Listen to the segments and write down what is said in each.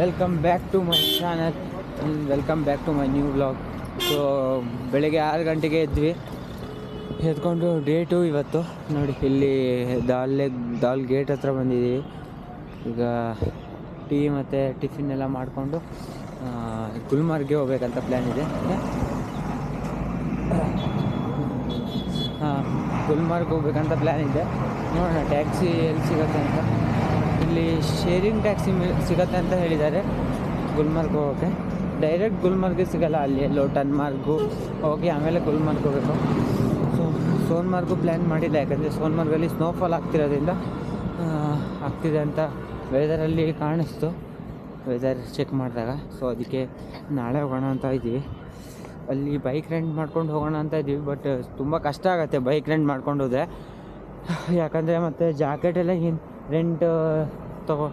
Welcome back to my channel welcome back to my new blog so ಬೆಳಗ್ಗೆ ಆರು ಗಂಟೆಗೆ ಇದ್ವಿ ಎದ್ಕೊಂಡು ಡೇಟು ಇವತ್ತು. ನೋಡಿ, ಇಲ್ಲಿ ದಾಲ್ ದಾಲ್ ಗೇಟ್ ಹತ್ರ ಬಂದಿದ್ದೀವಿ ಈಗ ಟೀ ಮತ್ತು ಟಿಫಿನ್ ಎಲ್ಲ ಮಾಡಿಕೊಂಡು ಗುಲ್ಮಾರ್ಗೆ ಹೋಗ್ಬೇಕಂತ ಪ್ಲ್ಯಾನ್ ಇದೆ. ಹಾಂ, ಗುಲ್ಮರ್ಗ್ ಹೋಗ್ಬೇಕಂತ ಪ್ಲ್ಯಾನ್ ಇದೆ. ನೋಡೋಣ, ಟ್ಯಾಕ್ಸಿ ಎಲ್ಲಿ ಸಿಗುತ್ತೆ ಅಂತ. ಇಲ್ಲಿ ಶೇರಿಂಗ್ ಟ್ಯಾಕ್ಸಿ ಸಿಗತ್ತೆ ಅಂತ ಹೇಳಿದ್ದಾರೆ. ಗುಲ್ಮರ್ಗ್ ಹೋಗೋಕ್ಕೆ ಡೈರೆಕ್ಟ್ ಗುಲ್ಮರ್ಗೆ ಸಿಗಲ್ಲ ಅಲ್ಲಿ. ಎಲ್ಲೋ ಟನ್ಮಾರ್ಗು ಹೋಗಿ ಆಮೇಲೆ ಗುಲ್ಮರ್ಗ್ ಹೋಗಬೇಕು. ಸೊ ಸೋನ್ಮಾರ್ಗು ಪ್ಲ್ಯಾನ್ ಮಾಡಿಲ್ಲ ಯಾಕಂದರೆ ಸೋನ್ಮಾರ್ಗಲ್ಲಿ ಸ್ನೋಫಾಲ್ ಆಗ್ತಿರೋದ್ರಿಂದ ಆಗ್ತಿದೆ ಅಂತ ವೆದರಲ್ಲಿ ಕಾಣಿಸ್ತು. ವೆದರ್ ಚೆಕ್ ಮಾಡಿದಾಗ. ಸೊ ಅದಕ್ಕೆ ನಾಳೆ ಹೋಗೋಣ ಅಂತ ಇದ್ದೀವಿ. ಅಲ್ಲಿ ಬೈಕ್ ರೆಂಟ್ ಮಾಡ್ಕೊಂಡು ಹೋಗೋಣ ಅಂತ ಇದ್ದೀವಿ ಬಟ್ ತುಂಬ ಕಷ್ಟ ಆಗುತ್ತೆ ಬೈಕ್ ರೆಂಟ್ ಮಾಡ್ಕೊಂಡು ಹೋದರೆ. ಯಾಕಂದರೆ ಮತ್ತು ಜಾಕೆಟ್ ಎಲ್ಲ ಏನು ರೆಂಟ್ ತಗೋ,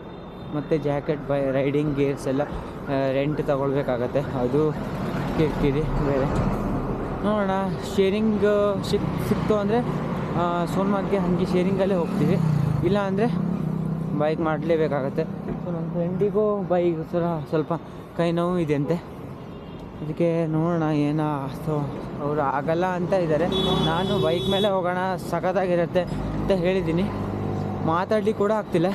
ಮತ್ತು ಜಾಕೆಟ್ ಬೈ ರೈಡಿಂಗ್ ಗೇರ್ಸ್ ಎಲ್ಲ ರೆಂಟ್ ತಗೊಳ್ಬೇಕಾಗತ್ತೆ. ಅದು ಕಿರ್ಕಿರಿ ಬೇರೆ. ನೋಡೋಣ ಶೇರಿಂಗ್ ಸಿಕ್ ಸಿಕ್ತು ಅಂದರೆ ಸೋನ್ಮಾರ್ಗೆ ಹಾಗೆ ಶೇರಿಂಗಲ್ಲೇ ಹೋಗ್ತೀವಿ. ಇಲ್ಲ ಅಂದರೆ ಬೈಕ್ ಮಾಡಲೇಬೇಕಾಗತ್ತೆ. ಸೊ ನನ್ನ ಫ್ರೆಂಡಿಗೂ ಬೈಕ್ ಸ್ವಲ್ಪ ಕೈ ನೋವು ಇದೆಯಂತೆ ಅದಕ್ಕೆ ನೋಡೋಣ ಏನೋ ಸೊ ಅವರು ಆಗಲ್ಲ ಅಂತ ಇದ್ದಾರೆ. ನಾನು ಬೈಕ್ ಮೇಲೆ ಹೋಗೋಣ, ಸಖತ್ತಾಗಿರುತ್ತೆ ಅಂತ ಹೇಳಿದ್ದೀನಿ. ಮಾತಾಡ್ಲಿಕ್ಕೆ ಕೂಡ ಆಗ್ತಿಲ್ಲ.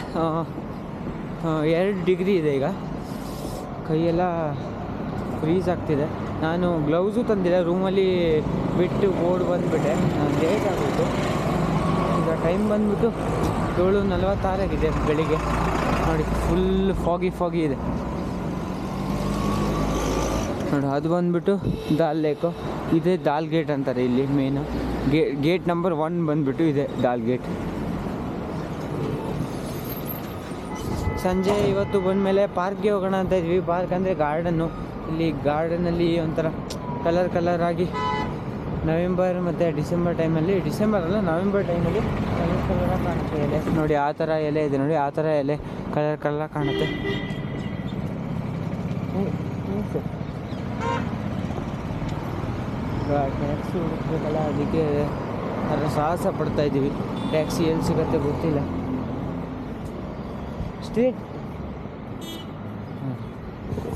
ಎರಡು ಡಿಗ್ರಿ ಇದೆ ಈಗ. ಕೈಯೆಲ್ಲ ಫ್ರೀಸ್ ಆಗ್ತಿದೆ. ನಾನು ಗ್ಲೌಸು ತಂದಿಲ್ಲ, ರೂಮಲ್ಲಿ ಬಿಟ್ಟು ಓಡ್ ಬಂದುಬಿಟ್ಟೆ. ನಾನು ಲೇಟ್ ಆಗೋಯ್ತು. ಈಗ ಟೈಮ್ ಬಂದ್ಬಿಟ್ಟು ಏಳು ನಲವತ್ತಾರಾಗಿದೆ ಬೆಳಿಗ್ಗೆ. ನೋಡಿ, ಫುಲ್ ಫಾಗಿ ಫಾಗಿ ಇದೆ. ನೋಡಿ, ಅದು ಬಂದುಬಿಟ್ಟು ದಾಲ್ ಲೇಕು. ಇದೇ ದಾಲ್ ಗೇಟ್ ಅಂತಾರೆ ಇಲ್ಲಿ ಮೇನು. ಗೇಟ್ ನಂಬರ್ ಒನ್ ಬಂದುಬಿಟ್ಟು ಇದೆ ದಾಲ್ ಗೇಟ್. ಸಂಜೆ ಇವತ್ತು ಬಂದಮೇಲೆ ಪಾರ್ಕ್ಗೆ ಹೋಗೋಣ ಅಂತ ಇದ್ವಿ. ಪಾರ್ಕ್ ಅಂದರೆ ಗಾರ್ಡನ್ನು. ಇಲ್ಲಿ ಗಾರ್ಡನಲ್ಲಿ ಒಂಥರ ಕಲರ್ ಕಲರ್ ಆಗಿ ನವೆಂಬರ್ ಮತ್ತು ಡಿಸೆಂಬರ್ ಟೈಮಲ್ಲಿ, ಡಿಸೆಂಬರ್ ಅಲ್ಲ, ನವೆಂಬರ್ ಟೈಮಲ್ಲಿ ಕಲರ್ ಕಲರ್ ಕಾಣುತ್ತೆ ಎಲೆ. ನೋಡಿ, ಆ ಥರ ಎಲೆ ಇದೆ ನೋಡಿ, ಆ ಥರ ಎಲೆ ಕಲರ್ ಕಲರ್ ಕಾಣುತ್ತೆ. ಟ್ಯಾಕ್ಸಿ ಹುಡುಕ್ಬೇಕಲ್ಲ, ಅದಕ್ಕೆ ಅದರ ಸಾಹಸ ಪಡ್ತಾ ಇದ್ದೀವಿ. ಟ್ಯಾಕ್ಸಿ ಎಲ್ಲಿ ಸಿಗತ್ತೆ ಗೊತ್ತಿಲ್ಲ. ಸ್ಟ್ರೇಟ್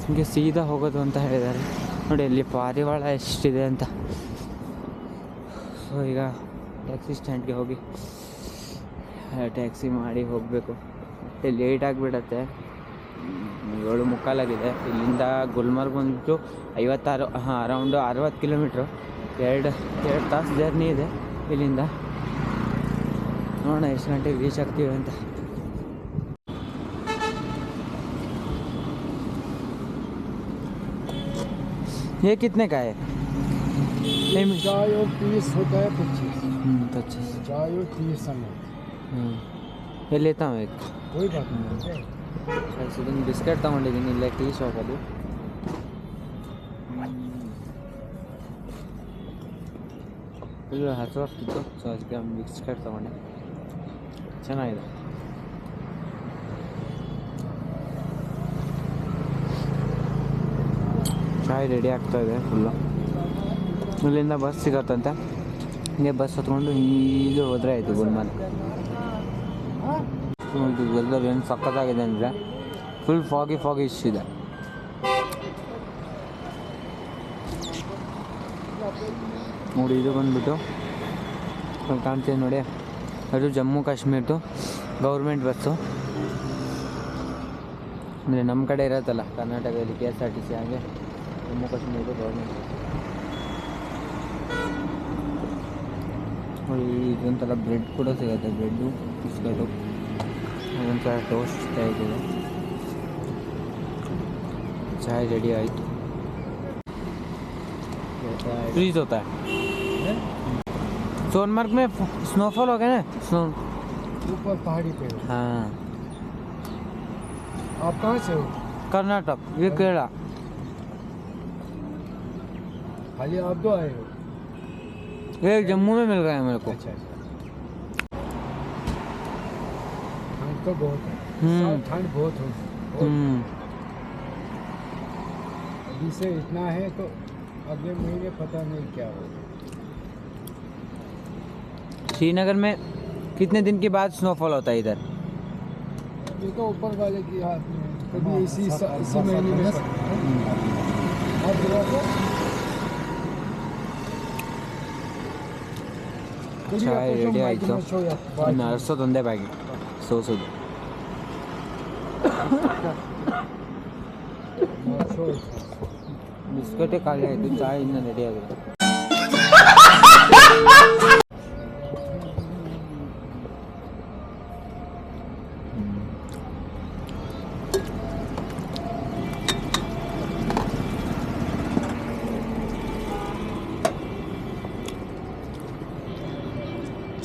ಹಿಂಗೆ ಸೀದಾ ಹೋಗೋದು ಅಂತ ಹೇಳಿದ್ದಾರೆ ನೋಡಿ ಅಲ್ಲಿ ಪಾರಿವಾಳ ಎಷ್ಟಿದೆ ಅಂತ. ಸೊ ಈಗ ಟ್ಯಾಕ್ಸಿ ಸ್ಟ್ಯಾಂಡ್ಗೆ ಹೋಗಿ ಟ್ಯಾಕ್ಸಿ ಮಾಡಿ ಹೋಗಬೇಕು. ಮತ್ತೆ ಲೇಟ್ ಆಗಿಬಿಡತ್ತೆ. ಏಳು ಮುಕ್ಕಾಲಾಗಿದೆ. ಇಲ್ಲಿಂದ ಗುಲ್ಮರ್ಗ್ ಬಂದ್ಬಿಟ್ಟು ಐವತ್ತಾರು, ಹಾಂ ಅರೌಂಡು ಅರವತ್ತು ಕಿಲೋಮೀಟ್ರು ಎರಡು ಎರಡು ತಾಸು ಜರ್ನಿ ಇದೆ ಇಲ್ಲಿಂದ. ನೋಡೋಣ ಎಷ್ಟು ಗಂಟೆಗೆ ರೀಚ್ ಆಗ್ತೀವಿ ಅಂತ. ये कितने का है पेमेंट चाय और पीस होता है पच्चीस हम्म, पच्चीस चाय और तीस समय ಹ್ಞೂ ये लेता हूँ एक कोई बात नहीं ಇದೊಂದು ಬಿಸ್ಕೆಟ್ ತೊಗೊಂಡಿದ್ದೀನಿ ಇಲ್ಲೇ ಟೀ ಶಾಪಲ್ಲಿ ಫುಲ್ ಹಸುವಾಗ್ತಿತ್ತು ಸೊ ಅದಕ್ಕೆ ಒಂದು ಬಿಸ್ಕೆಟ್ ತೊಗೊಂಡೆ ಚೆನ್ನಾಗಿದೆ ಚಾಯ್ ರೆಡಿ ಆಗ್ತಾ ಇದೆ ಫುಲ್ಲು ಇಲ್ಲಿಂದ ಬಸ್ ಸಿಗತ್ತಂತೆ. ಹಿಂಗೆ ಬಸ್ ಹತ್ಕೊಂಡು ಈಗ ಹೋದರೆ ಆಯಿತು ಗುಲ್ಮರ್ಗ್ ಇದು ವೆದರ್ ಏನು ಸಕ್ಕತ್ತಾಗಿದೆ ಅಂದರೆ ಫುಲ್ ಫಾಗಿ ಫಾಗಿ ಇದೆ. ನೋಡಿ, ಇದು ಬಂದ್ಬಿಟ್ಟು ಕಾಣ್ತೀವಿ ನೋಡಿ. ಅದು ಜಮ್ಮು ಕಾಶ್ಮೀರ್ದು ಗೌರ್ಮೆಂಟ್ ಬಸ್ಸು ಅಂದರೆ ನಮ್ಮ ಕಡೆ ಇರತ್ತಲ್ಲ, ಕರ್ನಾಟಕದಲ್ಲಿ K S R T C ಹಾಗೆ. ಜಮ್ಮು ಕಾಶ್ಮೀರ್ದು ಗೌರ್ಮೆಂಟ್ ನೋಡಿ ಇದೊಂಥರ ಬ್ರೆಡ್ ಕೂಡ ಸಿಗುತ್ತೆ ಬ್ರೆಡ್ಡು ಬಿಸ್ಕೆಟು ಅದೊಂಥರ ಟೋಸ್ಟ್ ಟೈಪ್ ಇದೆ ಚಾಯ್ ರೆಡಿ ಆಯಿತು फ्रीज होता है सोनमर्ग में स्नोफॉल हो गया ना स्नो ऊपर पहाड़ी पे हो। हाँ आप कहाँ से हो कर्नाटक ये केरला खाली आप दो आए हो। ये जम्मू में मिल गया मेरे को। अच्छा अच्छा। ठंड तो बहुत है। हम्म। ठंड बहुत हो। हम्म। अभी से इतना है तो अगले महीने पता नहीं क्या होगा। श्रीनगर में कितने दिन के बाद स्नोफॉल होता है इधर? ये तो ऊपर वाले की हाथ में कभी इसी इसी महीने में ಚಾಯ್ ರೆಡಿ ಆಯಿತು ಇನ್ನು ಅರ್ಸೋದೊಂದೇ ಬ್ಯಾಗಿ ಸೋಸೋದು ಬಿಸ್ಕೆಟೇ ಖಾಲಿ ಆಯಿತು ಚಾಯ್ ಇನ್ನೂ ರೆಡಿ ಆಗುತ್ತೆ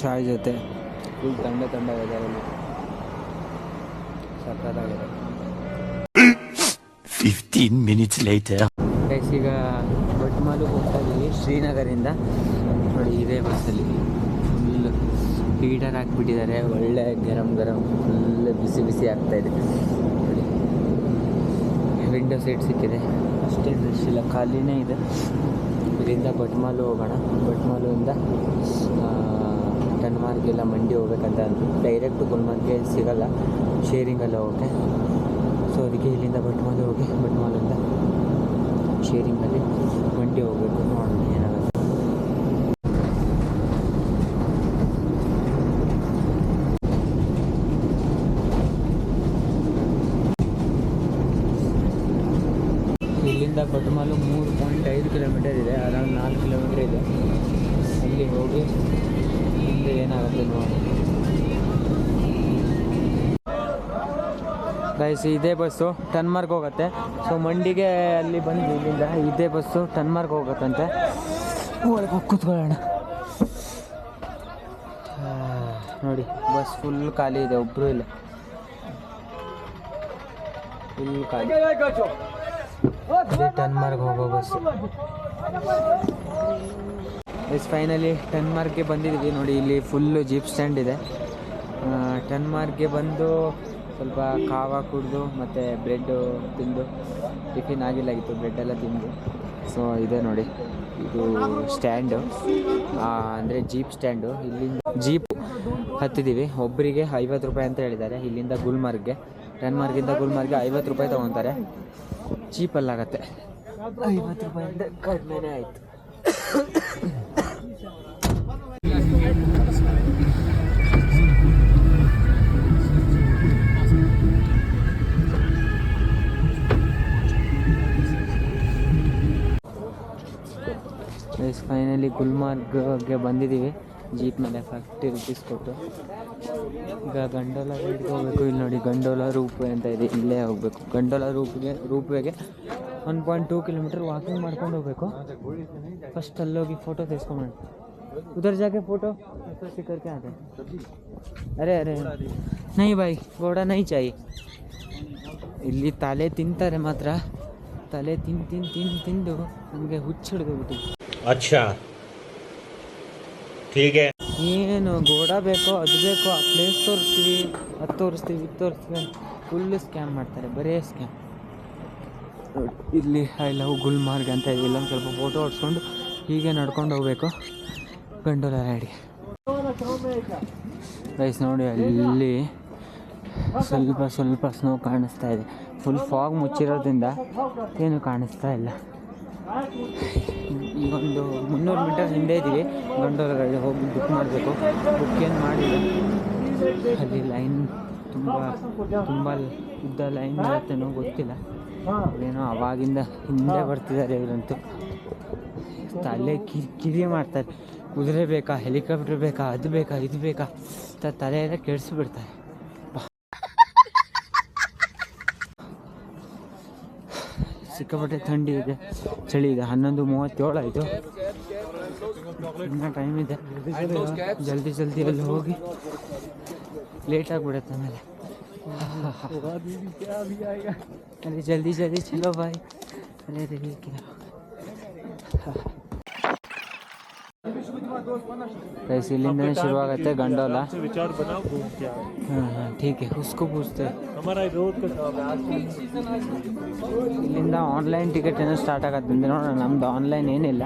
ಚಾಯ್ ಜೊತೆ. ಫುಲ್ ತಂಡ ತಂಡ ವೆದರಲ್ಲಿ ಸಕ್ಕತ್ತಾಗಿದೆ 15 minutes later. ಗೈಸ್ ಈಗ ಬಟ್ಮಾಲು ಹೋಗ್ತಾ ಇದ್ದೀವಿ ಶ್ರೀನಗರಿಂದ. ನೋಡಿ ಇದೇ ಬಸ್ಸಲ್ಲಿ. ಫುಲ್ ಹೀಟರ್ ಹಾಕ್ಬಿಟ್ಟಿದ್ದಾರೆ. ಒಳ್ಳೆ ಗರಂ ಗರಂ ಫುಲ್ ಬಿಸಿ ಬಿಸಿ ಆಗ್ತಾ ಇದೆ. ನೋಡಿ. ವಿಂಡೋ ಸೀಟ್ ಸಿಕ್ಕಿದೆ. ಅಷ್ಟೇ ರಶ್ ಇಲ್ಲ ಖಾಲಿನೇ ಇದೆ. ಇದರಿಂದ ಬಟ್ಮಾಲು ಹೋಗೋಣ. ಬಟ್ಮಾಲುವಿಂದ ಟನ್ಮಾರ್ಗೆಲ್ಲ ಮಂಡಿ ಹೋಗ್ಬೇಕಂತ ಅಂದರು. ಡೈರೆಕ್ಟ್ ಗುಲ್ಮರ್ಗೆ ಸಿಗಲ್ಲ. ಶೇರಿಂಗಲ್ಲ ಹೋಗಿ ಸೊ ಅದಕ್ಕೆ ಇಲ್ಲಿಂದ ಬಟ್ಮಾಲು ಹೋಗಿ ಬಟ್ಮಾಲಿಂದ ಶೇರಿಂಗಲ್ಲಿ ಮಂಡಿ ಹೋಗ್ಬೇಕು. ನೋಡೋಣ ಏನಾಗುತ್ತೆ. ಇಲ್ಲಿಂದ ಗೈಸ್ ಇದೇ ಬಸ್ಸು ಟನ್ಮಾರ್ಗ್ ಹೋಗುತ್ತೆ. ಸೊ ಮಂಡಿಗೆ ಅಲ್ಲಿ ಬಂದು ಇಲ್ಲಿಂದ ಇದೇ ಬಸ್ಸು ಟನ್ಮಾರ್ಗ್ ಹೋಗುತ್ತಂತೆ. ಒಳಗೆ ಕೂತ್ಕೊಳ್ಳೋಣ. ನೋಡಿ ಬಸ್ ಫುಲ್ ಖಾಲಿ ಇದೆ ಒಬ್ಬರು ಇಲ್ಲ. ಫುಲ್ ಖಾಲಿ. ಇದೇ ಟನ್ಮಾರ್ಗ್ ಹೋಗೋ ಬಸ್ ಎಸ್ ಫೈನಲಿ ಟನ್ಮಾರ್ಗ್ಗೆ ಬಂದಿದ್ದೀವಿ ನೋಡಿ, ಇಲ್ಲಿ ಫುಲ್ಲು ಜೀಪ್ ಸ್ಟ್ಯಾಂಡ್ ಇದೆ. ಟನ್ಮಾರ್ಗ್ಗೆ ಬಂದು ಸ್ವಲ್ಪ ಕಾವ ಕುಡಿದು ಮತ್ತು ಬ್ರೆಡ್ಡು ತಿಂದು ಟಿಫಿನ್ ಆಗಿಲ್ಲಾಗಿತ್ತು ಬ್ರೆಡ್ ಬ್ರೆಡ್ಡೆಲ್ಲ ತಿಂದು. ಸೊ ಇದೆ ನೋಡಿ. ಇದು ಸ್ಟ್ಯಾಂಡು. ಅಂದರೆ ಜೀಪ್ ಸ್ಟ್ಯಾಂಡು. ಇಲ್ಲಿಂದ ಜೀಪ್ ಹತ್ತಿದ್ದೀವಿ. ಒಬ್ಬರಿಗೆ ಐವತ್ತು ರೂಪಾಯಿ ಅಂತ ಹೇಳಿದ್ದಾರೆ. ಇಲ್ಲಿಂದ ಗುಲ್ಮರ್ಗ್ಗೆ. ಟೆನ್ಮಾರ್ಗಿಂದ ಗುಲ್ಮರ್ಗ್ಗೆ ಐವತ್ತು ರೂಪಾಯಿ ತೊಗೊತಾರೆ. ಚೀಪಲ್ಲಾಗತ್ತೆ ಐವತ್ತು ರೂಪಾಯಿಂದ ಕಡಿಮೆನೇ ಆಯಿತು. ಎಸ್ ಫೈನಲಿ ಗುಲ್ಮಾರ್ಗ್ಗೆ ಬಂದಿದ್ದೀವಿ. ಜೀಪ್ ಮೇಲೆ ಫಿಫ್ಟಿ ರುಪೀಸ್ ಕೊಟ್ಟು. ಈಗ ಗಂಡೋಲ ಹೋಗಬೇಕು ಇಲ್ಲಿ ನೋಡಿ ಗಂಡೋಲ ರೂಪೇ ಅಂತ ಇದೆ. ಇಲ್ಲೇ ಹೋಗಬೇಕು. ಗಂಡೋಲ ರೂಪ್ಗೆ, ರೂಪ್ವೇಗೆ one point two kilometre walking ಮಾಡ್ಕೊಂಡು ಹೋಗಬೇಕು. ಫಸ್ಟ್ ಅಲ್ಲೋಗಿ ಫೋಟೋ ತೆಗೆಸ್ಕೊಂಬಿ ಉದರ್ ಜಾಗೆ ಫೋಟೋ ಸಿಕ್ಕರ್ ಅದೇ ಅರೆ ಅರೆ. ನೈ ಬಾಯ್, ಗೋಡ ನೈ ಚಾಯಿ. ಇಲ್ಲಿ ತಲೆ ತಿಂತಾರೆ ಮಾತ್ರ. ತಲೆ ತಿಂದು ತಿಂದು ತಿಂದು ತಿಂದು ನನಗೆ ಹುಚ್ಚು ಹಿಡಿದೋಗ್ಬಿಟ್ಟಿದೆ ಅಚ್ಚಾ. ಹೀಗೆ. ಏನು ಗೋಡ ಬೇಕೋ ಅದು ಬೇಕೋ ಆ ಪ್ಲೇಸ್ ತೋರಿಸ್ತೀವಿ ಅದು ತೋರಿಸ್ತೀವಿ ಇದು ತೋರಿಸ್ತೀವಿ ಫುಲ್ಲು ಸ್ಕ್ಯಾಮ್ ಮಾಡ್ತಾರೆ ಬರೀ ಸ್ಕ್ಯಾಮ್ ಇಲ್ಲಿ ಐ ಲವ್ ಗುಲ್ಮಾರ್ಗ್ ಅಂತ ಇದೆ ಇಲ್ಲೊಂದು ಸ್ವಲ್ಪ ಫೋಟೋ ಹೊಡ್ಸ್ಕೊಂಡು ಹೀಗೆ ನಡ್ಕೊಂಡು ಹೋಗ್ಬೇಕು. ಗಂಡೋಲ ರೈಡ್ಗೆ ಗೈಸ್ ನೋಡಿ ಅಲ್ಲಿ ಸ್ವಲ್ಪ ಸ್ವಲ್ಪ ಸ್ನೋ ಕಾಣಿಸ್ತಾ ಇದೆ. ಫುಲ್ ಫಾಗ್ ಮುಚ್ಚಿರೋದ್ರಿಂದ ಏನು ಕಾಣಿಸ್ತಾ ಇಲ್ಲ. ಈಗ ಒಂದು ಮುನ್ನೂರು ಮೀಟರ್ ಹಿಂದೆ ಇದ್ದೀವಿ ಗಂಡೋರಲ್ಲಿ ಹೋಗಿ ಬುಕ್ ಮಾಡಬೇಕು. ಬುಕ್ ಏನು ಮಾಡಿಲ್ಲ. ಅಲ್ಲಿ ಲೈನ್ ತುಂಬ ತುಂಬ ಉದ್ದ ಲೈನ್ ಇರುತ್ತೇನೋ ಗೊತ್ತಿಲ್ಲ. ಏನೋ ಅವಾಗಿಂದ ಹಿಂದೆ ಬರ್ತಿದ್ದಾರೆ ಇವರಂತೂ. ತಲೆ ಕಿರಿ ಕಿರಿ ಮಾಡ್ತಾರೆ. ಕುದುರೆ ಬೇಕಾ ಹೆಲಿಕಾಪ್ಟರ್ ಬೇಕಾ, ಅದು ಬೇಕಾ, ಇದು ಬೇಕಾ ತಲೆ ಎಲ್ಲ ಕೆಡಿಸ್ಬಿಡ್ತಾರೆ. ಸಿಕ್ಕಾಪಟ್ಟೆ ಥಂಡಿ ಇದೆ ಚಳಿ ಇದೆ ಹನ್ನೊಂದು ಮೂವತ್ತೇಳು ಆಯಿತು. ಇನ್ನೂ ಟೈಮ್ ಇದೆ. ಜಲ್ದಿ ಜಲ್ದಿ ಅಲ್ಲಿ ಹೋಗಿ ಲೇಟ್ ಆಗಿಬಿಡುತ್ತೆ ಆಮೇಲೆ. ಅರೆ ಜಲ್ದಿ ಜಲ್ದಿ ಚಲೋ ಬಾಯ್. ಅರೆ ಅರೆ कैसे इलिंदने ಶುರುವಾಗುತ್ತೆ ಗಂಡೋಲ विचार बनाओ घूम के आओ हाँ हाँ ठीक है उसको पूछते हैं हमारा रोड का ಇಲ್ಲಿಂದ ಆನ್ಲೈನ್ ಟಿಕೆಟ್ ಏನೋ ಸ್ಟಾರ್ಟ್ ಆಗತ್ತೆ ನೋಡೋಣ ನಮ್ದು ಆನ್ಲೈನ್ ಏನಿಲ್ಲ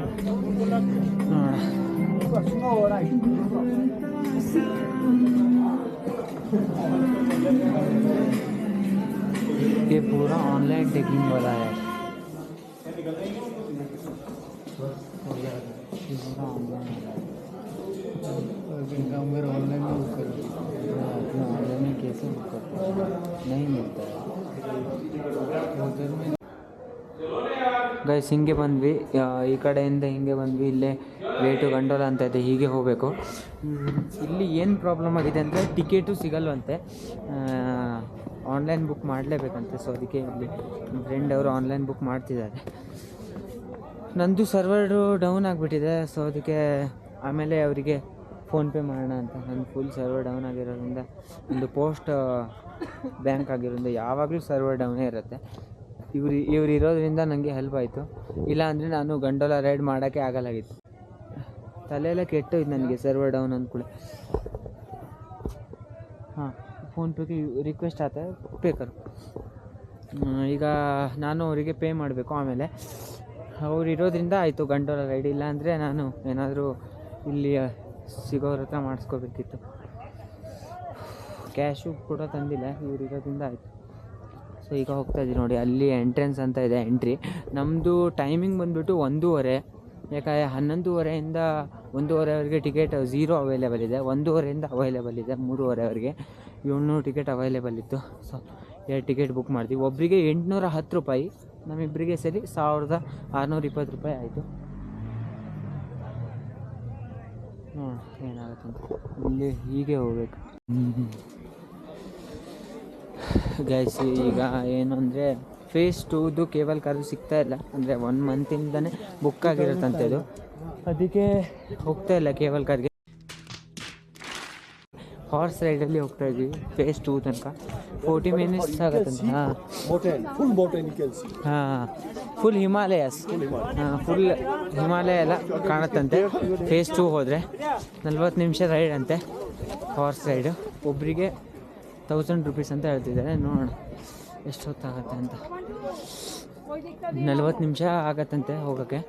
ನೋಡೋಣ ये पूरा ऑनलाइन टेकिंग वाला है ये पूरा online वाला है। मेरे ऑनलाइन में बुक करो अपना ऑनलाइन में कैसे बुक करते हैं? नहीं मिलता है उधर में ಗೈಸ್ ಹಿಂಗೆ ಬಂದ್ವಿ ಆ, ಈ ಕಡೆಯಿಂದ ಹಿಂಗೆ ಬಂದ್ವಿ ಇಲ್ಲೇ ವೇಟು ಗಂಡೋಲ ಅಂತ ಇದೆ ಹೀಗೆ ಹೋಗಬೇಕು ಇಲ್ಲಿ ಏನು ಪ್ರಾಬ್ಲಮ್ ಆಗಿದೆ ಅಂದರೆ ಟಿಕೆಟು ಸಿಗಲ್ವಂತೆ ಆನ್ಲೈನ್ ಬುಕ್ ಮಾಡಲೇಬೇಕಂತೆ ಸೊ ಅದಕ್ಕೆ ಇಲ್ಲಿ ನಮ್ಮ ಫ್ರೆಂಡ್ ಅವರು ಆನ್ಲೈನ್ ಬುಕ್ ಮಾಡ್ತಿದ್ದಾರೆ ನಂದು ಸರ್ವರು ಡೌನ್ ಆಗಿಬಿಟ್ಟಿದೆ ಸೊ ಅದಕ್ಕೆ ಆಮೇಲೆ ಅವರಿಗೆ ಫೋನ್ಪೇ ಮಾಡೋಣ ಅಂತ. ನನ್ನ ಫುಲ್ ಸರ್ವರ್ ಡೌನ್ ಆಗಿರೋದ್ರಿಂದ ಒಂದು ಪೋಸ್ಟ್ ಬ್ಯಾಂಕ್ ಆಗಿರೋದ್ರಿಂದ ಯಾವಾಗಲೂ ಸರ್ವರ್ ಡೌನೇ ಇರುತ್ತೆ. ಇವ್ರು ಇವ್ರು ಇರೋದ್ರಿಂದ ನನಗೆ ಹೆಲ್ಪ್ ಆಯಿತು. ಇಲ್ಲ ಅಂದರೆ ನಾನು ಗಂಡೋಲ ರೈಡ್ ಮಾಡೋಕ್ಕೆ ಆಗಲಾಗಿತ್ತು. ತಲೆಯೆಲ್ಲ ಕೆಟ್ಟೋಯ್ತು ನನಗೆ ಸರ್ವರ್ ಡೌನ್ ಅಂದ್ಕೂಳೆ ಹಾಂ ಫೋನ್ಪೇಗೆ ರಿಕ್ವೆಸ್ಟ್ ಆತ ಪೇ ಕರು. ಈಗ ನಾನು ಅವರಿಗೆ ಪೇ ಮಾಡಬೇಕು ಆಮೇಲೆ. ಅವ್ರು ಇರೋದ್ರಿಂದ ಆಯಿತು, ಗಂಡೋರ ರೈಡ್. ಇಲ್ಲ ಅಂದರೆ ನಾನು ಏನಾದರೂ ಇಲ್ಲಿ ಸಿಗೋರ ಹತ್ರ ಮಾಡಿಸ್ಕೋಬೇಕಿತ್ತು. ಕ್ಯಾಶು ಕೂಡ ತಂದಿಲ್ಲ, ಇವ್ರು ಇರೋದ್ರಿಂದ ಆಯಿತು. ಸೊ ಈಗ ಹೋಗ್ತಾ ಇದ್ದೀವಿ ನೋಡಿ, ಅಲ್ಲಿ ಎಂಟ್ರೆನ್ಸ್ ಅಂತ ಇದೆ ಎಂಟ್ರಿ ನಮ್ಮದು ಟೈಮಿಂಗ್ ಬಂದುಬಿಟ್ಟು ಒಂದೂವರೆ. ಯಾಕಂದರೆ ಹನ್ನೊಂದುವರೆಯಿಂದ ಒಂದೂವರೆವರೆಗೆ ಟಿಕೆಟ್ ಝೀರೋ ಅವೈಲೇಬಲ್ ಇದೆ. ಒಂದೂವರೆಯಿಂದ ಅವೈಲೇಬಲ್ ಇದೆ, ಮೂರುವರೆವರೆಗೆ. ಏಳ್ನೂರು ಟಿಕೆಟ್ ಅವೈಲೇಬಲ್ ಇತ್ತು. ಸೊ ಎರಡು ಟಿಕೆಟ್ ಬುಕ್ ಮಾಡ್ತೀವಿ. ಒಬ್ಬರಿಗೆ ಎಂಟುನೂರ ಹತ್ತು ರೂಪಾಯಿ. ನಮ್ಮಿಬ್ಬರಿಗೆ ಸರಿ ಸಾವಿರದ ಆರುನೂರ ಇಪ್ಪತ್ತು ರೂಪಾಯಿ ಆಯಿತು. ನೋಡೋಣ ಏನಾಗುತ್ತೆ ಇಲ್ಲಿ ಹೀಗೆ ಹೋಗ್ಬೇಕು. ಗ್ಯಾಸ್ ಈಗ ಏನು ಅಂದರೆ ಫೇಸ್ ಟೂದು ಕೇಬಲ್ ಕಾರ್ದು ಸಿಗ್ತಾ ಇಲ್ಲ. ಅಂದರೆ ಒನ್ ಮಂತಿಂದನೇ ಬುಕ್ ಆಗಿರುತ್ತಂತೆ ಅದು ಅದಕ್ಕೆ ಹೋಗ್ತಾ ಇಲ್ಲ ಕೇಬಲ್ ಕಾರ್ಗೆ ಹಾರ್ಸ್ ರೈಡಲ್ಲಿ ಹೋಗ್ತಾ ಇದ್ವಿ ಫೇಸ್ ಟೂ ತನಕ. ಫೋರ್ಟಿ ಮಿನಿಟ್ಸ್ ಆಗುತ್ತಂತೆ. ಹಾಂ. Full see. ಹಾಂ. ಫುಲ್ ಹಿಮಾಲಯಸ್ ಹಾಂ ಫುಲ್ ಹಿಮಾಲಯ ಎಲ್ಲ ಕಾಣುತ್ತಂತೆ. ಫೇಸ್ ಟೂ ಹೋದರೆ ನಲ್ವತ್ತು ನಿಮಿಷ ರೈಡ್ ಅಂತೆ ಹಾರ್ಸ್ ರೈಡು ಒಬ್ಬರಿಗೆ ತೌಸಂಡ್ ರುಪೀಸ್ ಅಂತ ಹೇಳ್ತಿದ್ದಾರೆ. ನೋಡೋಣ ಎಷ್ಟು ಹೊತ್ತಾಗತ್ತೆ ಅಂತ ನಲ್ವತ್ತು ನಿಮಿಷ ಆಗತ್ತಂತೆ ಹೋಗೋಕ್ಕೆ.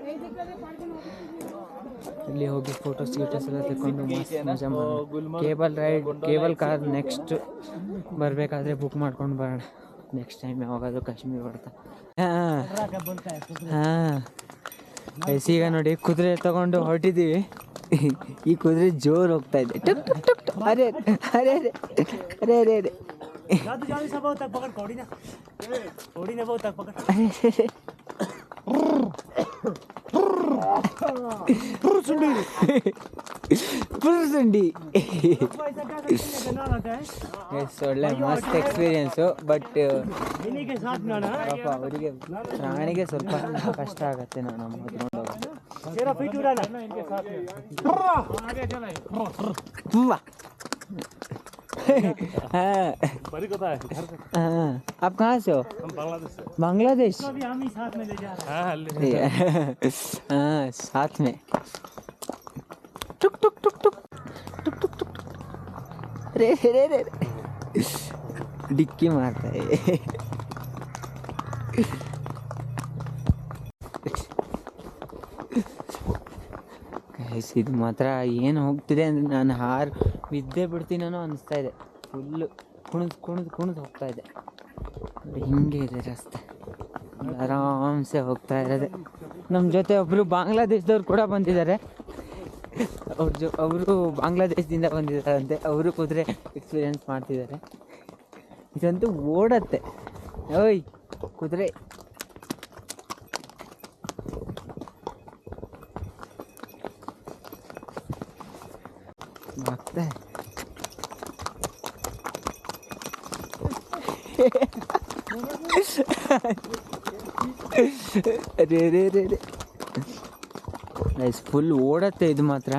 ಇಲ್ಲಿ ಹೋಗಿ ಫೋಟೋಸ್ ಗೀಟೋಸ್ ಎಲ್ಲ ತಗೊಂಡು ಮಸ್ತ್ ಮಜಾ ಮಾಡೋಣ cable ride cable car next ಬರಬೇಕಾದ್ರೆ ಬುಕ್ ಮಾಡ್ಕೊಂಡು ಬರೋಣ ನೆಕ್ಸ್ಟ್ ಟೈಮ್ ಯಾವಾಗಾದ್ರೂ ಕಾಶ್ಮೀರ್ ಬರ್ತಾ ಹಾಂ ಈಗ ನೋಡಿ ಕುದುರೆ ತಗೊಂಡು ಹೊರಟಿದ್ದೀವಿ ಈ ಕುದುರೆ ಜೋರು ಹೋಗ್ತಾ ಇದೆ ಟಕ್ ಟಕ್ ಟಕ್ ಅರೆ ಅರೆ ಅರೆ ಅರೆ ಅರೆ ಅರೆ ಅರೆ ಪುರುಸುಂಡಿ. ಒಳ್ಳೆ ಮಸ್ತ್ ಎಕ್ಸ್ಪೀರಿಯನ್ಸು ಬಟ್ uh, ಪಾಪ ಅವರಿಗೆ ಪ್ರಾಣಿಗೆ ಸ್ವಲ್ಪ ಕಷ್ಟ ಆಗತ್ತೆ ನಾನು ನಮ್ಮ ನೋಡೋದು. ಹೋಗೋದು तेरा फिट उड़ाना इनके साथ हुआ हाँ बड़ी कथा है घर से हाँ आप कहाँ से हो हम बांग्लादेश से बांग्लादेश अभी हम ही साथ में ले जा रहे हैं हाँ हाँ साथ में टुक टुक टुक टुक टुक टुक टुक रे रे रे रे डिक्की मारता है Guys, ಇದು ಮಾತ್ರ ಏನು ಹೋಗ್ತಿದೆ ಅಂದರೆ ನಾನು ಹಾರ್ ಬಿದ್ದೇ ಬಿಡ್ತೀನೋ ಅನಿಸ್ತಾ ಇದೆ. ಫುಲ್ಲು ಕುಣಿದು ಕುಣಿದು ಕುಣಿದು ಹೋಗ್ತಾ ಇದೆ. ಹಿಂಗೆ ಇದೆ ರಸ್ತೆ. ಆರಾಮ್ಸೆ ಹೋಗ್ತಾ ಇರೋದೆ. ನಮ್ಮ ಜೊತೆ ಒಬ್ಬರು ಬಾಂಗ್ಲಾದೇಶದವ್ರು ಕೂಡ ಬಂದಿದ್ದಾರೆ. ಅವ್ರ ಜೊ, ಅವರು ಬಾಂಗ್ಲಾದೇಶದಿಂದ ಬಂದಿದ್ದಾರಂತೆ. ಅವರು ಕುದುರೆ ಎಕ್ಸ್ಪೀರಿಯನ್ಸ್ ಮಾಡ್ತಿದ್ದಾರೆ. ಇದಂತೂ ಓಡತ್ತೆ. ಓಯ್, ಕುದುರೆ ರೇ ಗೈಸ್ ಫುಲ್ ಓಡತ್ತೆ ಇದು ಮಾತ್ರ.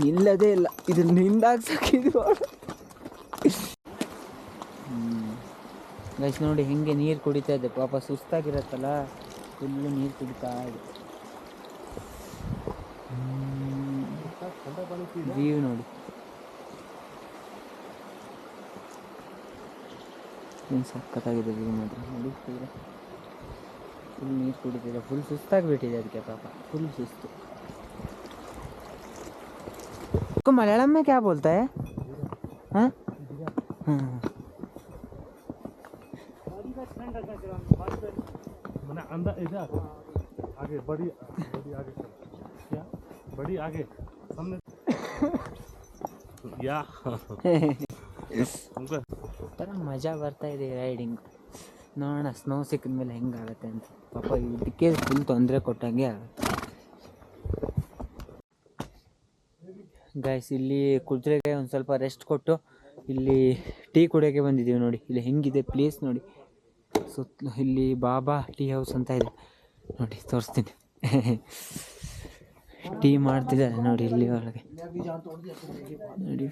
ನಿಲ್ಲದೇ ಇಲ್ಲ. ಇದು ನಿಂದಾಗ್ಸಕ್ಕಿದು ಗೈಸ್ ನೋಡಿ ಹೆಂಗೆ ನೀರು ಕುಡಿತಾ ಇದೆ. ಪಾಪ ಸುಸ್ತಾಗಿರತ್ತಲ್ಲ. ಫುಲ್ಲು ನೀರು ಕುಡಿತಾ ಇದೆ. ನೋಡಿ. ಏನು ಸಖತ್ತಾಗಿದೆ ವ್ಯೂ ಮಾತ್ರ ನೋಡಿ ಫುಲ್ ಫುಲ್ ನೀರು ಕುಡಿತಿದೆ ಫುಲ್ ಸುಸ್ತಾಗಿಬಿಟ್ಟಿದೆ ಅದಕ್ಕೆ ಪಾಪ ಫುಲ್ ಸುಸ್ತು इसको मलयालम में क्या बोलता है हाँ हाँ फ्रेंड रखना चाहिए बात पे मैंने अंदर इधर आगे बड़ी बड़ी आगे चलो। क्या बड़ी आगे सामने या ಒಂಥರ ಮಜಾ ಇದೆ ರೈಡಿಂಗ್ ನೋಡೋಣ ಸ್ನೋ ಸಿಕ್ಕಿದ ಮೇಲೆ ಹೆಂಗಾಗುತ್ತೆ ಅಂತ. ಪಾಪ ಇದಕ್ಕೆ ಫುಲ್ ತೊಂದರೆ ಕೊಟ್ಟಂಗೆ ಆಗುತ್ತೆ. ಗಾಯ್ಸ್ ಇಲ್ಲಿ ಕುದುರೆಗೆ ಒಂದು ಸ್ವಲ್ಪ ರೆಸ್ಟ್ ಕೊಟ್ಟು ಇಲ್ಲಿ ಟೀ ಕುಡಿಯೋಕ್ಕೆ ಬಂದಿದ್ದೀವಿ ನೋಡಿ. ಇಲ್ಲಿ ಹೆಂಗಿದೆ ಪ್ಲೇಸ್ ನೋಡಿ. ಸುತ್ತಲೂ ಇಲ್ಲಿ ಬಾಬಾ ಟೀ ಹೌಸ್ ಅಂತ ಇದೆ. ನೋಡಿ ತೋರಿಸ್ತೀನಿ. ಟೀ ಮಾಡ್ತಿದ್ದಾರೆ ನೋಡಿ ಇಲ್ಲಿ ಒಳಗೆ. ನೋಡಿ.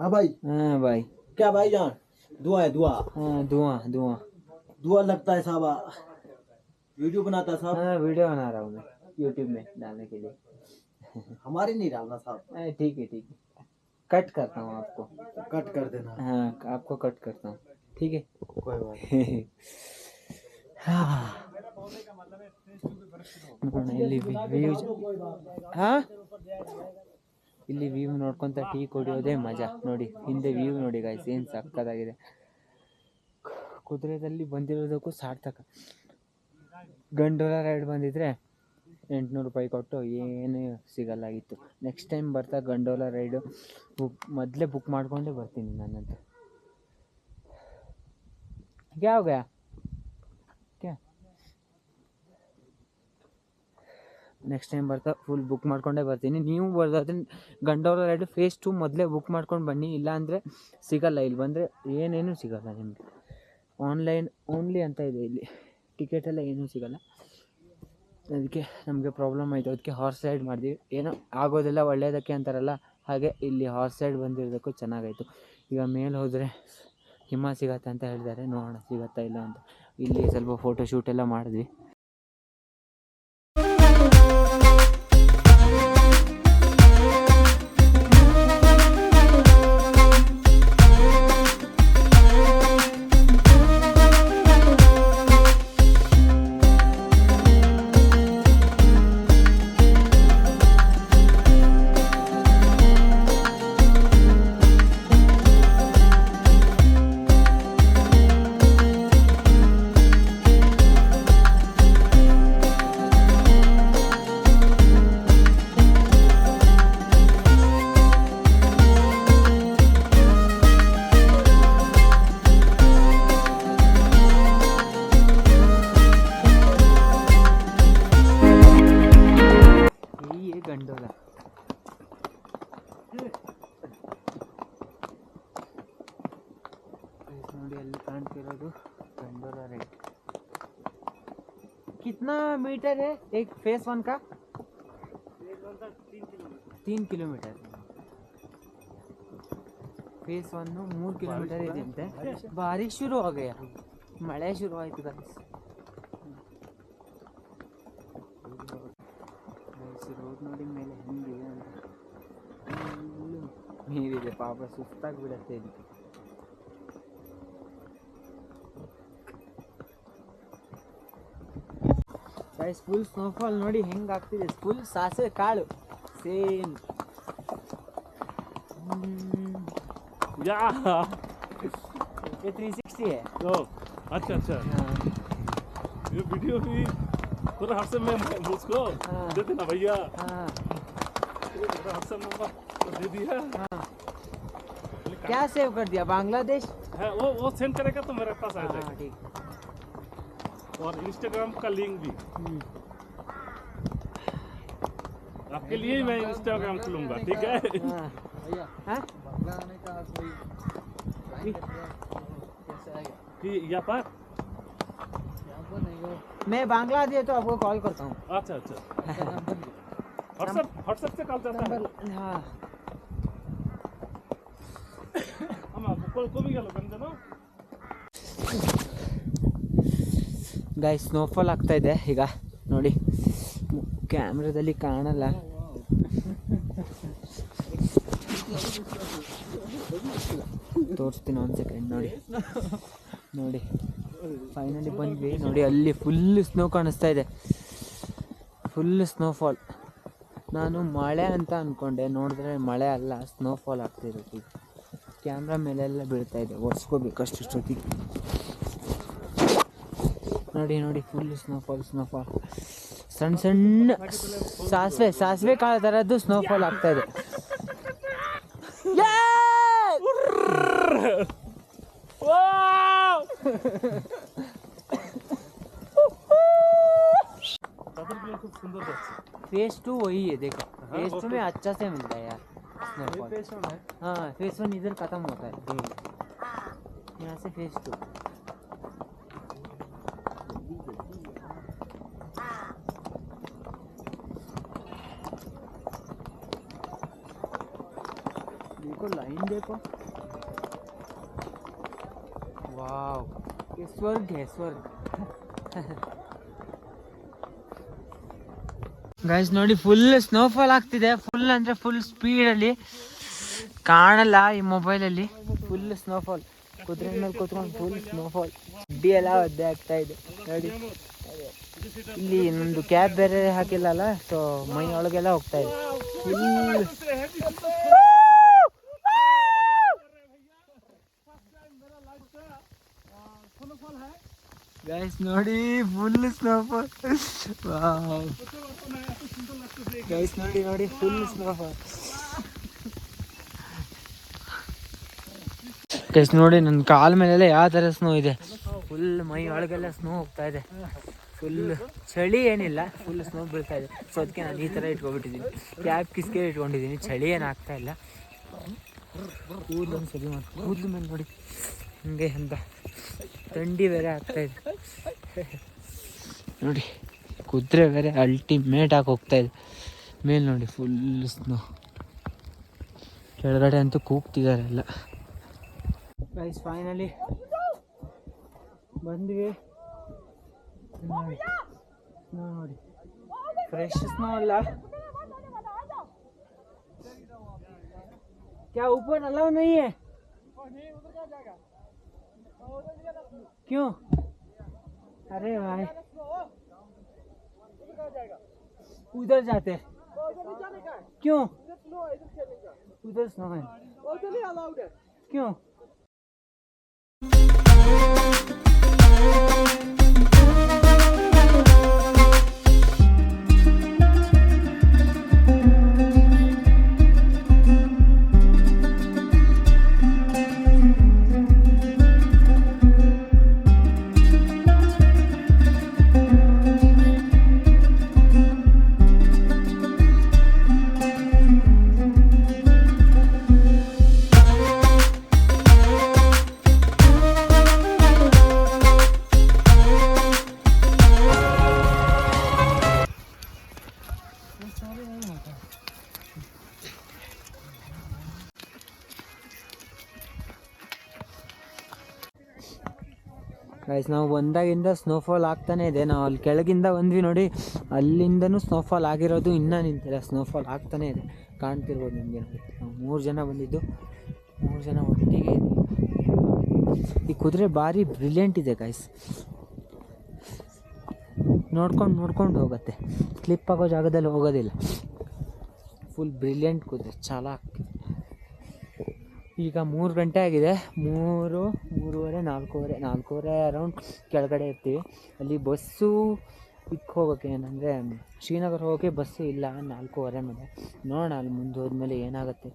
ಹಾಂ ಬಾಯ್ क्या भाई जान? दुआ है दुआ। हाँ, दुआ दुआ। दुआ लगता है साहब वीडियो बनाता साहब? हाँ वीडियो बना रहा हूँ मैं यूट्यूब में डालने के लिए। हमारे नहीं डालना साहब। ठीक है ठीक है। कट करता हूँ आपको। कट कर देना। हाँ आपको कट करता हूँ ठीक है? कोई बात हाँ। हाँ ಇಲ್ಲಿ ವ್ಯೂ ನೋಡ್ಕೊತ ಟೀ ಕುಡಿಯೋದೇ ಮಜಾ. ನೋಡಿ, ಹಿಂದೆ ವ್ಯೂ ನೋಡಿ ಗಾಯ್ಸ್ ಏನು ಸಕ್ಕತ್ತಾಗಿದೆ ಕುದುರೆದಲ್ಲಿ ಬಂದಿರೋದಕ್ಕೂ ಸಾರ್ಥಕ. ಗಂಡೋಲ ರೈಡ್ ಬಂದಿದ್ರೆ ಎಂಟುನೂರು ರೂಪಾಯಿ ಕೊಟ್ಟು ಏನು ಸಿಗಲ್ಲಾಗಿತ್ತು ನೆಕ್ಸ್ಟ್ ಟೈಮ್ ಬರ್ತಾ ಗಂಡೋಲ ರೈಡು ಬುಕ್ ಮೊದಲೇ ಬುಕ್ ಮಾಡಿಕೊಂಡೇ ಬರ್ತೀನಿ ನಾನಂತೂ क्या ನೆಕ್ಸ್ಟ್ ಟೈಮ್ ಬರ್ತಾ ಫುಲ್ ಬುಕ್ ಮಾಡ್ಕೊಂಡೇ ಬರ್ತೀನಿ. ನೀವು ಬರ್ದಾದ್ರೆ ಗಂಡವ್ರ ರೈಡು ಫೇಸ್ ಟು ಮೊದಲೇ ಬುಕ್ ಮಾಡ್ಕೊಂಡು ಬನ್ನಿ. ಇಲ್ಲಾಂದರೆ ಸಿಗಲ್ಲ. ಇಲ್ಲಿ ಬಂದರೆ ಏನೇನೂ ಸಿಗಲ್ಲ ನಿಮಗೆ. ಆನ್ಲೈನ್ ಓನ್ಲಿ ಅಂತ ಇದೆ ಇಲ್ಲಿ. ಟಿಕೆಟೆಲ್ಲ ಏನೂ ಸಿಗಲ್ಲ. ಅದಕ್ಕೆ ನಮಗೆ ಪ್ರಾಬ್ಲಮ್ ಆಯಿತು. ಅದಕ್ಕೆ ಹಾರ್ಸ್ ರೈಡ್ ಮಾಡಿದ್ವಿ ಏನೋ ಆಗೋದೆಲ್ಲ ಒಳ್ಳೆಯದಕ್ಕೆ ಅಂತಾರಲ್ಲ. ಹಾಗೆ ಇಲ್ಲಿ ಹಾರ್ಸ್ ರೈಡ್ ಬಂದಿರೋದಕ್ಕೂ ಚೆನ್ನಾಗಾಯಿತು. ಈಗ ಮೇಲೆ ಹೋದರೆ ಹಿಮ ಸಿಗತ್ತೆ ಅಂತ ಹೇಳಿದ್ದಾರೆ. ನೋಡೋಣ ಸಿಗತ್ತಾ ಇಲ್ಲ ಅಂತ. ಇಲ್ಲಿ ಸ್ವಲ್ಪ ಫೋಟೋ ಮಾಡಿದ್ವಿ. ಅಲ್ಲಿ ಕಾಣ್ತಿರೋದು ಗಂಡೋಲ ರೈಟ್ कितना मीटर है एक फेस वन का तीन किलोमीटर ಫೇಸ್ ಒನ್ನು ಮೂರು ಕಿಲೋಮೀಟರ್ ಇದೆ ಅಂತೆ ಬಾರಿಶ್ ಶುರು ಆಗಯ ಮಳೆ ಶುರು ಆಯ್ತು ಗೈಸ್ ರೋಡ್ ನೋಡಿ ಮೇಲೆ ಹೆಂಗಿದೆ ಅಂತ ಫುಲ್ಲು ನೀರಿದೆ ಪಾಪ ಸುಸ್ತಾಗಿ ಬಿಡತ್ತೆ ಇಲ್ಲಿ ಗೈಸ್ ಫುಲ್ ಸ್ನೋಫಾಲ್ ನೋಡಿ ಹೆಂಗ್ ಆಗ್ತಿದೆ ಫುಲ್ ಸಾಸಿವೆ ಕಾಳು ಸೇಮ್ या ये थ्री सिक्सटी है तो अच्छा अच्छा हाँ, ये वीडियो भी पूरा हफ्ते में मुझको हाँ। दे देना भैया हाँ पूरा हफ्ते नंबर तो दे दिया हाँ क्या सेव कर दिया बांग्लादेश है वो वो सेंड करेगा तो मेरे पास आ हाँ जाएगा ठीक और इंस्टाग्राम का लिंक भी। आपके लिए मैं इंस्टाग्राम खोलूँगा ठीक है? हाँ कि यहाँ पर? मैं बांग्लादेश तो आपको कॉल करता हूँ। अच्छा अच्छा। व्हाट्सएप व्हाट्सएप से कॉल करता है? हाँ। हम आपको को भी गलो गंजनो ಗಾಯ್ ಸ್ನೋಫಾಲ್ ಆಗ್ತಾ ಇದೆ. ಈಗ ನೋಡಿ, ಕ್ಯಾಮ್ರಾದಲ್ಲಿ ಕಾಣಲ್ಲ. ತೋರಿಸ್ತೀನಿ ಒಂದು ಸೆಕೆಂಡ್ ನೋಡಿ. ನೋಡಿ ಫೈನಲಿ ಬಂದ್ವಿ. ನೋಡಿ, ಅಲ್ಲಿ ಫುಲ್ ಸ್ನೋ ಕಾಣಿಸ್ತಾ ಇದೆ. ಫುಲ್ ಸ್ನೋಫಾಲ್ ನಾನು ಮಳೆ ಅಂತ ಅಂದ್ಕೊಂಡೆ ನೋಡಿದ್ರೆ ಮಳೆ ಅಲ್ಲ ಸ್ನೋಫಾಲ್ ಆಗ್ತಿರೋದು ಕ್ಯಾಮ್ರಾ ಮೇಲೆಲ್ಲ ಬೀಳ್ತಾ ಇದೆ. ಒರೆಸ್ಕೋಬೇಕು ಅಷ್ಟೊತ್ತಿಗೆ ನೋಡಿ ನೋಡಿ ಫುಲ್ ಸ್ನೋಫಾಲ್ ಸ್ನೋಫಾಲ್ ಸಣ್ಣ ಸಣ್ಣ ಸಾಸಿವೆ ಸಾಸಿವೆ ಕಾಳು ಥರದ್ದು ಸ್ನೋಫಾಲ್ ಆಗ್ತಾ ಇದೆ. फेस टू वही है देखो फेस टू में अच्छा से मिलता है यार फेस वन है हाँ फेस वन इधर खत्म होता है यहाँ से फेस टू देखो वाव ये स्वर्ग है स्वर्ग ಗೈಸ್ ನೋಡಿ ಫುಲ್ ಸ್ನೋಫಾಲ್ ಆಗ್ತಿದೆ ಫುಲ್ ಅಂದ್ರೆ ಫುಲ್ ಸ್ಪೀಡಲ್ಲಿ ಕಾಣಲ್ಲ ಈ ಮೊಬೈಲಲ್ಲಿ ಫುಲ್ ಸ್ನೋಫಾಲ್ ಕುದುರೆ ಮೇಲೆ ಕೂತ್ಕೊಂಡು ಫುಲ್ ಸ್ನೋಫಾಲ್ ಇಡ್ಡಿ ಎಲ್ಲ ಒದ್ದೆ ಆಗ್ತಾ ಇದೆ ನೋಡಿ ಅದೇ. ಇಲ್ಲಿ ನಮ್ದು ಕ್ಯಾಬ್ ಬೇರೆ ಹಾಕಿಲ್ಲಲ್ಲ ಸೊ ಮೈ ಒಳಗೆಲ್ಲ ಹೋಗ್ತಾ ಇದೆ ಫುಲ್ ಗೈಸ್ ನೋಡಿ ಫುಲ್ ಸ್ನೋಫಾಲ್ ಗೈಸ್ ನೋಡಿ ನೋಡಿ ಫುಲ್ ಸ್ನೋಫಾಲ್ ಗೈಸ್ ನೋಡಿ ನನ್ನ ಕಾಲ ಮೇಲೆಲ್ಲ ಯಾವ ಥರ ಸ್ನೋ ಇದೆ. ಫುಲ್ ಮೈ ಒಳಗೆಲ್ಲ ಸ್ನೋ ಹೋಗ್ತಾ ಇದೆ. ಫುಲ್ ಚಳಿ ಏನಿಲ್ಲ ಫುಲ್ ಸ್ನೋ ಬೀಳ್ತಾ ಇದೆ. ಸೊ ಅದಕ್ಕೆ ನಾನು ಈ ಥರ ಇಟ್ಕೊಬಿಟ್ಟಿದ್ದೀನಿ. ಕ್ಯಾಬ್ ಕಿಸ್ಕೆ ಇಟ್ಕೊಂಡಿದ್ದೀನಿ. ಚಳಿ ಏನು ಆಗ್ತಾ ಇಲ್ಲ. ಕೂದಲು ಸರಿ ಮಾಡಿ ಕೂದಲು ಮೇಲೆ ನೋಡಿ. ಹಿಂಗೆ ಅಂತ ಥಂಡಿ ಬೇರೆ ಆಗ್ತಾ ಇದೆ ನೋಡಿ ಕುದುರೆ ಬೇರೆ ಅಲ್ಟಿಮೇಟ್ ಆಗಿ ಹೋಗ್ತಾ ಇದೆ ಮೇಲೆ ನೋಡಿ ಫುಲ್ ಸ್ನೋ ಕೆಳಗಡೆ ಅಂತೂ ಕೂಗ್ತಿದ್ದಾರೆ ಎಲ್ಲ ಗೈಸ್ ಫೈನಲಿ ಬಂದ್ವಿ ನೋಡಿ ಸ್ನೋ ನೋಡಿ ಫ್ರೆಶ್ ಸ್ನೋ ಅಲ್ಲ क्या ऊपर अलाउ नहीं है क्यों? अरे भाई। उधर जाते क्यों? उधर स्नो है। क्यों? ಬಂದಾಗಿಂದ ಸ್ನೋಫಾಲ್ ಆಗ್ತಾನೆ ಇದೆ. ನಾವು ಅಲ್ಲಿ ಕೆಳಗಿಂದ ಬಂದ್ವಿ ನೋಡಿ, ಅಲ್ಲಿಂದನೂ ಸ್ನೋಫಾಲ್ ಆಗಿರೋದು ಇನ್ನೂ ನಿಂತಿಲ್ಲ. ಸ್ನೋಫಾಲ್ ಆಗ್ತಾನೆ ಇದೆ. ಕಾಣ್ತಿರ್ಬೋದು ನಿಮಗೆ ನಾವು ಮೂರು ಜನ ಬಂದಿದ್ದು. ಮೂರು ಜನ ಒಟ್ಟಿಗೆ. ಈ ಕುದುರೆ ಭಾರಿ ಬ್ರಿಲಿಯಂಟ್ ಇದೆ ಗೈಸ್ ನೋಡ್ಕೊಂಡು ನೋಡ್ಕೊಂಡು ಹೋಗುತ್ತೆ. ಸ್ಲಿಪ್ ಆಗೋ ಜಾಗದಲ್ಲಿ ಹೋಗೋದಿಲ್ಲ. ಫುಲ್ ಬ್ರಿಲಿಯಂಟ್ ಕುದುರೆ. ಚಾಲಾಕ್. ಈಗ ಮೂರು ಗಂಟೆ ಆಗಿದೆ. ಮೂರು, ಮೂರುವರೆ, ನಾಲ್ಕೂವರೆ. ನಾಲ್ಕೂವರೆ ಅರೌಂಡ್ ಕೆಳಗಡೆ ಇರ್ತೀವಿ. ಅಲ್ಲಿ ಬಸ್ಸು ಇಕ್ಕೆ ಹೋಗೋಕ್ಕೆ ಏನಂದರೆ ಶ್ರೀನಗರ ಹೋಗೋಕ್ಕೆ ಬಸ್ಸು ಇಲ್ಲ ನಾಲ್ಕೂವರೆ ಮೇಲೆ. ನೋಡೋಣ ಅಲ್ಲಿ ಮುಂದೆ ಹೋದ್ಮೇಲೆ ಏನಾಗುತ್ತೆ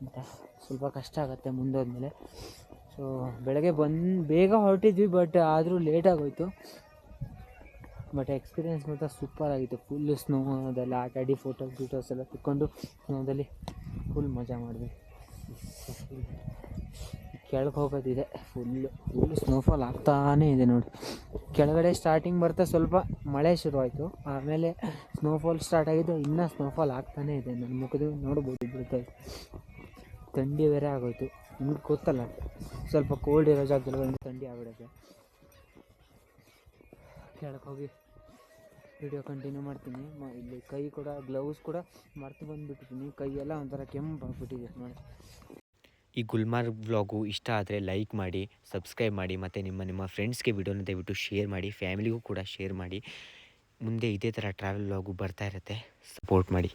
ಅಂತ. ಸ್ವಲ್ಪ ಕಷ್ಟ ಆಗುತ್ತೆ ಮುಂದೆ ಹೋದ್ಮೇಲೆ ಸೊ ಬೆಳಗ್ಗೆ ಬಂದು, ಬೇಗ ಹೊರಟಿದ್ವಿ ಬಟ್ ಆದರೂ ಲೇಟ್ ಆಗೋಯ್ತು. ಬಟ್ ಎಕ್ಸ್ಪೀರಿಯೆನ್ಸ್ ಮಾತ್ರ ಸೂಪರ್ ಆಗಿತ್ತು. ಫುಲ್ ಸ್ನೋ ಆಟ ಆಡಿ ಫೋಟೋಸ್ ಗೀಟೋಸ್ ಎಲ್ಲ ತಿಕ್ಕೊಂಡು ಸ್ನೋದಲ್ಲಿ ಫುಲ್ ಮಜಾ ಮಾಡಿದ್ವಿ. ಕೆಳಗೆ ಹೋಗೋದಿದೆ. ಫುಲ್ಲು ಫುಲ್ ಸ್ನೋಫಾಲ್ ಆಗ್ತಾನೇ ಇದೆ ನೋಡಿ. ಕೆಳಗಡೆ ಸ್ಟಾರ್ಟಿಂಗ್ ಬರ್ತಾ ಸ್ವಲ್ಪ ಮಳೆ ಶುರುವಾಯಿತು. ಆಮೇಲೆ ಸ್ನೋಫಾಲ್ ಸ್ಟಾರ್ಟ್ ಆಗಿದ್ದು ಇನ್ನೂ ಸ್ನೋಫಾಲ್ ಆಗ್ತಾನೇ ಇದೆ. ನನ್ನ ಮುಖದ ನೋಡ್ಬೋದು ಬಿಡ್ತಾ ಥಂಡಿ ಬೇರೆ ಆಗೋಯ್ತು. ನಿಮ್ಗೆ ಗೊತ್ತಲ್ಲ, ಸ್ವಲ್ಪ ಕೋಲ್ಡ್ ಇರೋ ಜಾಗದಲ್ಲಿ ಒಂದು ಥಂಡಿ ಆಗ್ಬಿಡುತ್ತೆ. ಕೆಳಗೆ ಹೋಗಿ ವಿಡಿಯೋ ಕಂಟಿನ್ಯೂ ಮಾಡ್ತೀನಿ. ಮ- ಇಲ್ಲಿ ಕೈ ಕೂಡ ಗ್ಲೌಸ್ ಕೂಡ ಮರ್ತು ಬಂದುಬಿಟ್ಟಿದ್ದೀನಿ ಕೈಯೆಲ್ಲ ಒಂಥರ ಕೆಂಪು ಆಗಿಬಿಟ್ಟಿದೆ ನೋಡಿ. ಈ ಗುಲ್ಮಾರ್ಗ್ ವ್ಲಾಗು ಇಷ್ಟ ಆದರೆ ಲೈಕ್ ಮಾಡಿ ಸಬ್ಸ್ಕ್ರೈಬ್ ಮಾಡಿ, ಮತ್ತು ನಿಮ್ಮ ನಿಮ್ಮ ಫ್ರೆಂಡ್ಸ್ಗೆ ವಿಡಿಯೋನ ದಯವಿಟ್ಟು ಶೇರ್ ಮಾಡಿ ಫ್ಯಾಮಿಲಿಗೂ ಕೂಡ ಶೇರ್ ಮಾಡಿ. ಮುಂದೆ ಇದೇ ಥರ ಟ್ರಾವೆಲ್ ವ್ಲಾಗು ಬರ್ತಾ ಇರುತ್ತೆ. ಸಪೋರ್ಟ್ ಮಾಡಿ.